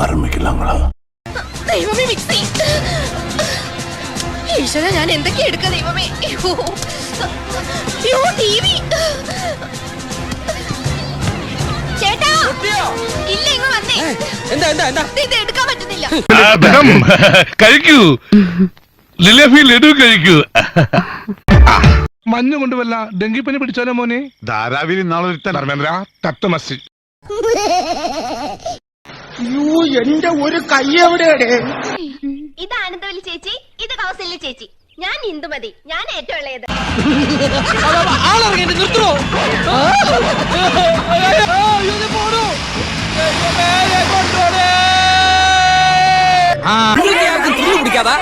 ആരംഭിക്കലാങ്ങളാ ദൈവമേ മിക്സി ഈശ്വര ഞാൻ എന്തൊക്കെയാ എടുക്ക ദൈവമേ? T V. ചേട്ടാ ഇല്ല ഇങ്ങ് വന്നേ. എന്താ എന്താ എന്താ? ഇത് എടുക്കാൻ പറ്റുന്നില്ല. അദ്ദേഹം കഴിക്കൂ. ലിലഫി ലഡു കഴിക്കൂ. മഞ്ഞ് കൊണ്ടവല്ല ഡെങ്കിപ്പനി പിടിച്ചാലോ മോനെ? ധാരാവിൽ നാളെ ഒരുത്തൻ ധർമ്മേന്ദ്ര തത്വമസി ഇത് ആനന്ദവല്ലി ചേച്ചി ഇത് കൗസല്യ ചേച്ചി ഞാൻ ഇന്ദുമതി ഞാൻ ഏറ്റവും ഇളയത് ആളിറങ്ങി നിർത്തുവോ പിടിക്കാതാ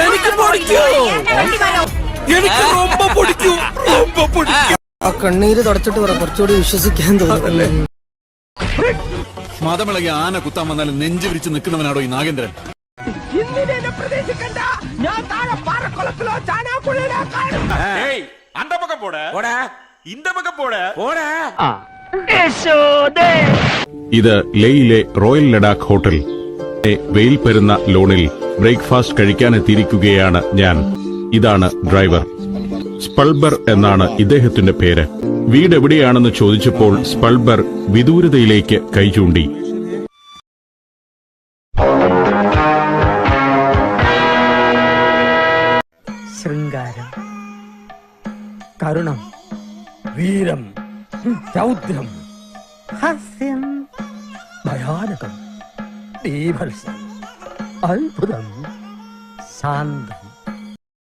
എനിക്ക് പൊടിക്കൂ എനിക്ക് ரொம்ப പൊടിക്കൂ ரொம்ப പൊടിക്കൂ ആ കണ്ണീര് തുടച്ചിട്ട് പറ കുറച്ചുകൂടി വിശ്വസിക്കാൻ തോന്നുന്നു മതമിളകി ആന കുത്താൻ വന്നാൽ നെഞ്ചു വിരിച്ച് നിൽക്കുന്നവനാടോ ഈ നാഗേന്ദ്രൻ அந்த பக்கம் போட போட இந்த பக்கம் போட போட ഇത് ലേയിലെ റോയൽ ലഡാക്ക് ഹോട്ടൽ ഏ, വെയിൽ പെരുന്ന ലോണിൽ ബ്രേക്ക്ഫാസ്റ്റ് കഴിക്കാനെത്തിയിരിക്കുകയാണ് ഞാൻ ഇതാണ് ഡ്രൈവർ സ്പൾബർ എന്നാണ് ഇദ്ദേഹത്തിന്റെ പേര് വീട് എവിടെയാണെന്ന് ചോദിച്ചപ്പോൾ സ്പൾബർ വിദൂരതയിലേക്ക് കൈചൂണ്ടി. ശൃംഗാരം. കരുണം. വീരം. രൗദ്രം. ഹാസ്യം. ഭയാനകം. ബീഭത്സം അത്ഭുതം. ശാന്തം.